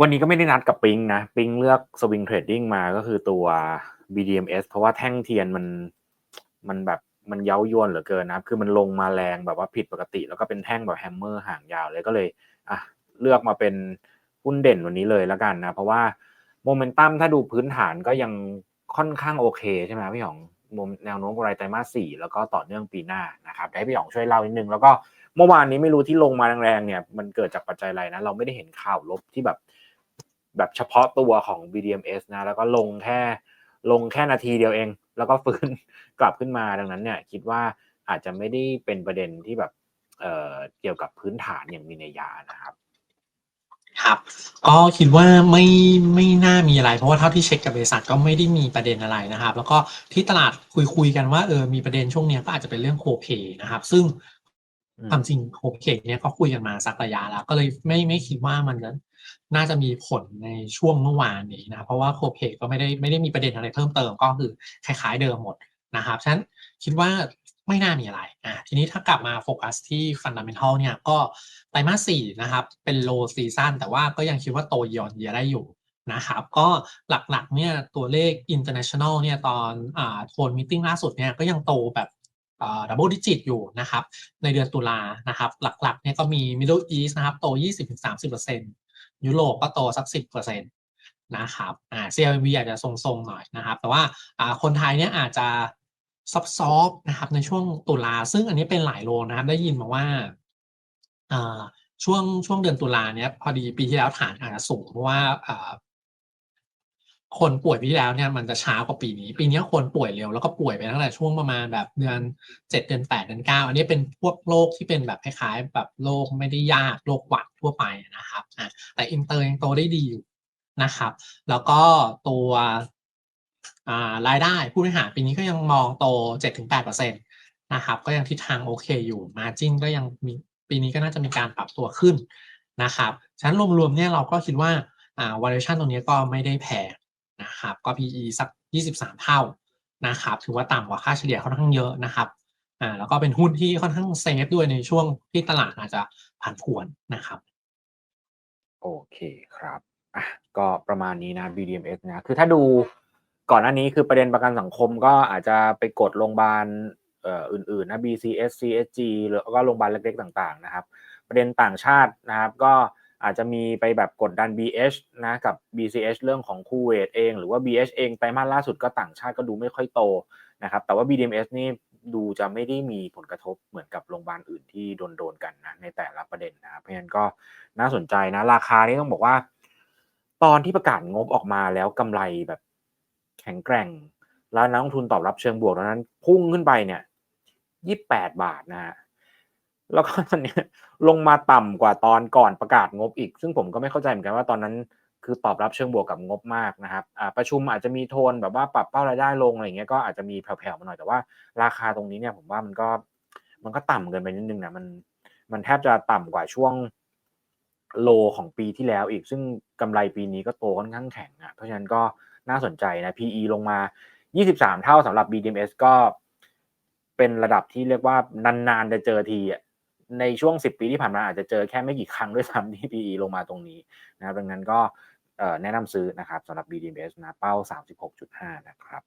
วันนี้ก็ไม่ได้นัดกับปิงนะ ปิงเลือกสวิงเทรดดิ้งมาก็คือตัว BDMs เพราะว่าแท่งเทียนมันมันแบบมันเย้ายวนเหลือเกินนะคือมันลงมาแรงแบบว่าผิดปกติ แล้วก็เป็นแท่งแบบแฮมเมอร์ห่างยาวเลยก็เลยอะเลือกมาเป็นหุ้นเด่นวันนี้เลยแล้วกันนะ เพราะว่าโมเมนตัมถ้าดูพื้นฐานก็ยังค่อนข้างโอเคใช่ไหมพี่หยองแนวโน้มกำไรไตรมาสสี่แล้วก็ต่อเนื่องปีหน้านะครับให้พี่หยองช่วยเล่านิดนึง แล้วก็เมื่อวานนี้ไม่รู้ที่ลงมาแรงๆเนี่ยมันเกิดจากปัจจัยอะไรนะ เราไม่ได้เห็นข่าวลบที่แบบ แบบเฉพาะตัวของ BDMs นะ แล้วก็ลงแค่ลงแค่นาทีเดียวเอง แล้วก็ฟื้นกลับขึ้นมาดังนั้นเนี่ย คิดว่าอาจจะไม่ได้เป็นประเด็นที่แบบเอ่อเกี่ยวกับพื้นฐานอย่างมีนัยยานะครับ ครับ ก็คิดว่าไม่ไม่น่ามีอะไร เพราะว่าเท่าที่เช็คกับบริษัทก็ไม่ได้มีประเด็นอะไรนะครับ แล้วก็ที่ตลาดคุยคุยกันว่าเออมีประเด็นช่วงนี้ก็อาจจะเป็นเรื่องโคเพนะครับ ซึ่ง ความจริงโคเพเนี่ยก็คุยกันมาสักระยะแล้ว ก็เลยไม่ไม่คิดว่ามันน่าจะมีผลในช่วงเมื่อวานนี้นะเพราะว่าโคเพก็ไม่ได้ไม่ได้มีประเด็นอะไรเพิ่มเติมก็คือคล้ายๆเดิมหมดนะครับฉะนั้นคิดว่าไม่น่ามีอะไรอะทีนี้ถ้ากลับมาโฟกัสที่ฟันดัมเบลทัลเนี่ยก็ไตรมาสสี่นะครับเป็นโลซีซันแต่ว่าก็ยังคิดว่าโตยอนเยียได้อยู่นะครับก็หลักๆเนี่ยตัวเลข international เนี่ยตอนอ่าโทนมิ팅ล่าสุดเนี่ยก็ยังโตแบบ ดับเบิลดิจิตอยู่นะครับในเดือนตุลานะครับหลักๆเนี่ยก็มี Middle East นะครับโต 20-30%ยุโรปก็โตสัก 10%นะครับอ่า CLV อาจจะทรงๆหน่อยนะครับ แต่ว่าอ่าคนไทยเนี่ยอาจจะซอฟๆนะครับในช่วงตุลา ซึ่งอันนี้เป็นหลายโลนะครับได้ยินมาว่าอ่าช่วงช่วงเดือนตุลาเนี้ยพอดีปีที่แล้วฐานอาจจะสูงเพราะว่า คนป่วยปีที่แล้วเนี่ยมันจะช้ากว่าปีนี้ ปีนี้คนป่วยเร็วแล้วก็ป่วยไปตั้งแต่ช่วงประมาณแบบเดือนเจ็ดเดือนแปดเดือนเก้าอันนี้เป็นพวกโรคที่เป็นแบบคล้ายๆแบบโรคไม่ได้ยากโรคหวัดทั่วไปนะครับอะแต่อินเตอร์ยังโตได้ดีอยู่นะครับ แล้วก็ตัวรายได้ผู้บริหารปีนี้ก็ยังมองโต 7-8%นะครับก็ยังทิศทางโอเคอยู่มาจิ้นก็ยังมีปีนี้ก็น่าจะมีการปรับตัวขึ้นนะครับฉะนั้นรวมๆเนี่ยเราก็คิดว่าอ่า valuation ตรงนี้ก็ไม่ได้แพง นะครับ ก็ PE สัก 23 เท่านะครับถือว่าต่ำกว่าค่าเฉลี่ยค่อนข้างเยอะนะครับอ่าแล้วก็เป็นหุ้นที่ค่อนข้างเซฟด้วยในช่วงที่ตลาดอาจจะผันผวนนะครับ โอเคครับอะก็ประมาณนี้นะ BDMs นะคือถ้าดูก่อนหน้านี้คือประเด็นประกันสังคมก็อาจจะไปกดโรงพยาบาลเอ่ออื่นๆนะ BCS CSG หรือก็โรงพยาบาลเล็กๆต่าง ๆ นะครับ ประเด็นต่างชาตินะครับ ก็ อาจจะมีไปแบบกดดัน BH นะกับ BCH เรื่องของคูเวตเอง หรือว่า BH เองไตรมาสล่าสุดก็ต่างชาติก็ดูไม่ค่อยโตนะครับแต่ว่า BDMs นี่ดูจะไม่ได้มีผลกระทบเหมือนกับโรงพยาบาลอื่นที่โดนๆกันนะในแต่ละประเด็นนะเพราะฉะนั้นก็น่าสนใจนะ ราคานี้ต้องบอกว่า ตอนที่ประกาศงบออกมาแล้วกำไรแบบแข็งแกร่ง แล้วนักลงทุนตอบรับเชิงบวกตอนนั้น พุ่งขึ้นไปเนี่ยยี่แปดบาทนะฮะ แล้วก็ตอนนี้ลงมาต่ำกว่าตอนก่อนประกาศงบอีก ซึ่งผมก็ไม่เข้าใจเหมือนกันว่าตอนนั้นคือตอบรับเชิงบวกกับงบมากนะครับประชุมอาจจะมีโทนแบบว่าปรับเป้ารายได้ลงอะไรเงี้ยก็อาจจะมีแผ่วๆมาหน่อยแต่ว่า ราคาตรงนี้เนี่ยผมว่ามันก็มันก็ต่ำเกินไปนิดนึงนะมันมันแทบจะต่ำกว่าช่วงโลของปีที่แล้วอีก ซึ่งกำไรปีนี้ก็โตค่อนข้างแข็งอะเพราะฉะนั้นก็น่าสนใจนะ PE ลงมา 23 เท่าสำหรับ BDMs ก็เป็นระดับที่เรียกว่านานๆจะเจอทีอะ ในช่วง 10 ปีที่ผ่านมาอาจจะเจอแค่ไม่กี่ครั้งด้วยซ้ำที่ PE ลงมาตรงนี้นะครับดังนั้นก็แนะนำซื้อนะครับสำหรับ BDMs นะเป้า 36.5 นะครับ